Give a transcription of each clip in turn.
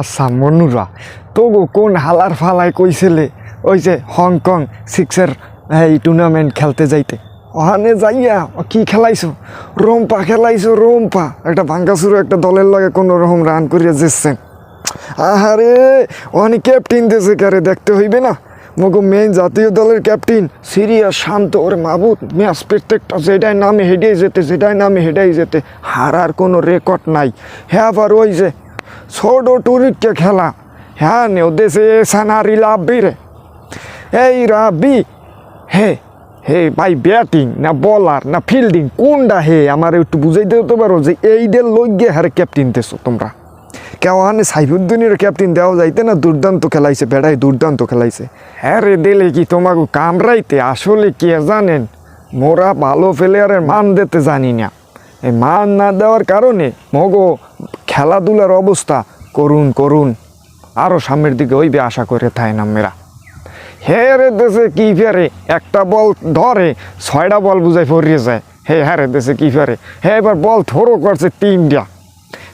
আচ্ছা মনুরা। তবু কোন হালার ফালায় কইছিলে ওই যে হংকং সিক্সের এই টুর্নামেন্ট খেলতে যাইতে? ওখানে যাইয়া কি খেলাইছো? রোম্পা খেলাইছো, রোম্পা। একটা ভাঙ্গাসুরো একটা দলের লাগে কোনো রকম রান করিয়া যেচ্ছেন আহারে ওখানে ক্যাপ্টেন দেশে কারে, দেখতে হইবে না? মগো মেইন জাতীয় দলের ক্যাপ্টেন সিরিয়া শান্ত ওর মাবুদ। ম্যাচ প্রত্যেকটা যেটাই নামে হেডেই যেতে, যেটাই নামে হেডেই যেতে, হারার কোনো রেকর্ড নাই। হ্যাঁ আবার ওই যে ছোট টুরিককে খেলা হ্যাঁ নেও সানারি লাভবি রে এই রাবি হে হে ভাই ব্যাটিং না বলার না ফিল্ডিং কোনটা হে আমার একটু বুঝাইতে হতে পারো যে এইদের লইগে হারে ক্যাপ্টেন দেছো তোমরা কেওয়ানে সাইফুদ্দিনের ক্যাপ্টেন দেওয়া যাইতে না দুর্দান্ত খেলাইছে বেড়াই দুর্দান্ত খেলাইছে হ্যাঁ রে দিলে কি তোমাকে কামড়াইতে আসলে কে জানেন মোরা ভালো প্লেয়ারের মান দিতে জানি না এই মান না দেওয়ার কারণে মগো খেলাধুলার অবস্থা করুন করুন আরও সামনের দিকে হইবে আশা করে থাই না মেরা হেরে দেশে কি ফেরে একটা বল ধরে, ছয়টা বল বুঝাই ফরিয়ে যায়। হে হারে দেশে কি ফেরে হে, এবার বল থরো করছে তিনটা।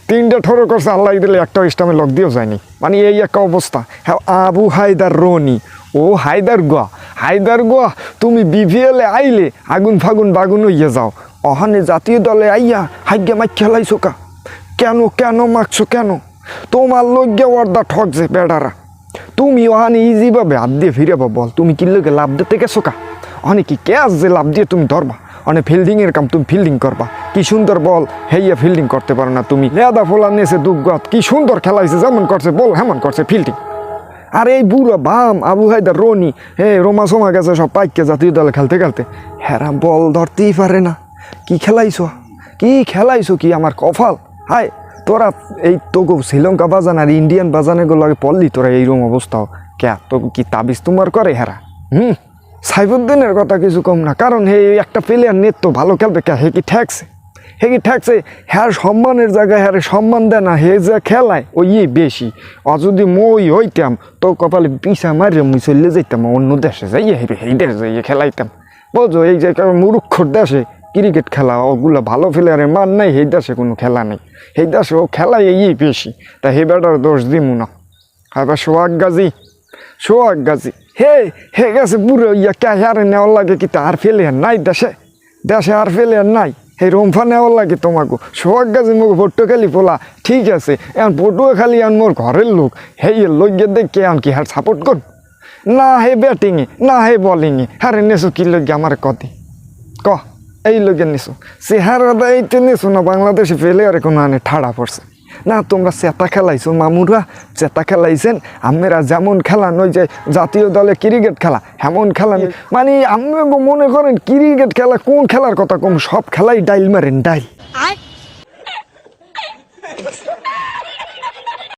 তিনটা ঠোরো করছে, আল্লাহ দিলে একটা ইস্টামে লক দিয়েও যায়নি। মানে এই একটা অবস্থা। হ্যাঁ আবু হায়দার রনি। ও হায়দার গোয়া। হায়দার গোয়া, তুমি বিভিএলে আইলে, আগুন ফাগুন বাগুন হইয়ে যাও। অহানে জাতীয় দলে আইয়া হাইগে মাই খেলাই কা? কেন কেন মাখছো কেন? তোমার লজ্ঞা ওয়ার্দা ঠকছে বেড়ারা। তুমি ওখানে ইজিভাবে হাত দিয়ে ফিরে বল। তুমি কি লোকে লাভ দিতে গেছো কা? অনেক কি ক্যাচ যে লাভ দিয়ে তুমি ধরবা? অনেক ফিল্ডিংয়ের কাম তুমি ফিল্ডিং করবা। কি সুন্দর বল। হেইয়া ফিল্ডিং করতে পারো না তুমি। লেদা ফোলা নেছে দুর্গত কি সুন্দর খেলাইছে যেমন করছে বল, হেমন করছে ফিল্ডিং আর এই বুড়ো বাম আবু হায়দার রনি, হে, রোমা সোমা গেছে, সব পাইকে জাতীয় দলে খেলতে খেলতে। হেরা বল ধরতেই পারে না। কি খেলাইছো? কি খেলাইছো কি আমার কফাল হায় তোরা এই তোকে শ্রীলঙ্কা বাজান আর ইন্ডিয়ান বাজানে আগে পড়লি, তোরা এইরকম অবস্থাও কে, তো কি তাবিজ তোমার করে হেরা? হুম? সাইফুদ্দিনের কথা কিছু কম না, কারণ হে একটা প্লেয়ার নেত তো ভালো খেলবে কে, হে কি ঠেকছে? হে কি ঠেকছে? হ্যার সম্মানের জায়গায় হ্যারে সম্মান দেয় না, হে যে খেলায় ওই বেশি। আর যদি মই হইতাম, তো কপালে পিসা মারিয়ে মুই চলে যাইতাম অন্য দেশে যাইয়ে হেবে এই দেশে যাইয়ে খেলাইতাম। বোঝো এই যে মুরুক্ষর দেশে ক্রিকেট খেলা, ওগুলো ভালো প্লেয়ারের মান নাই, সেই দেশে কোনো খেলা নেই। সেই দেশে ও খেলাই এই বেশি। তা হে বেটার দোষ দিমু না। আবার সোহাগ গাজী সোহাগ গাজী, হে হে গেছে বুড়ো ইয়া কে হারে নেওয়ার লাগে কি তা আর ফেলে নাই দেশে? দেশে আর ফেলে নাই। হে রম্ফা নেওয়ার লাগে তোমাকে। সোহাগ গাজী মুখ ভোট্টো খালি পোলা, ঠিক আছে এখন ফটো খালি আন মোর ঘরের লোক। হে লোক দেখে আন কি হার সাপোর্ট কর। না হে ব্যাটিংয়ে না হে বলিংয়ে হারে নেছো কি লোক আমার কতি? ক? এই লোকের নিছো। চেহারা দায়িত্ব নিছো না বাংলাদেশে ফেলে আর কোনো মানে ঠাড়া পড়ছে। না তোমরা চেতা খেলাইছো মামুরা চেতা খেলাইছেন আমেরা যেমন খেলা ওই যে জাতীয় দলে ক্রিকেট খেলা এমন খেলা নেই। মানে আমি মনে করেন ক্রিকেট খেলা কোন খেলার কথা কম সব খেলাই ডাইল মারেন ডাইল।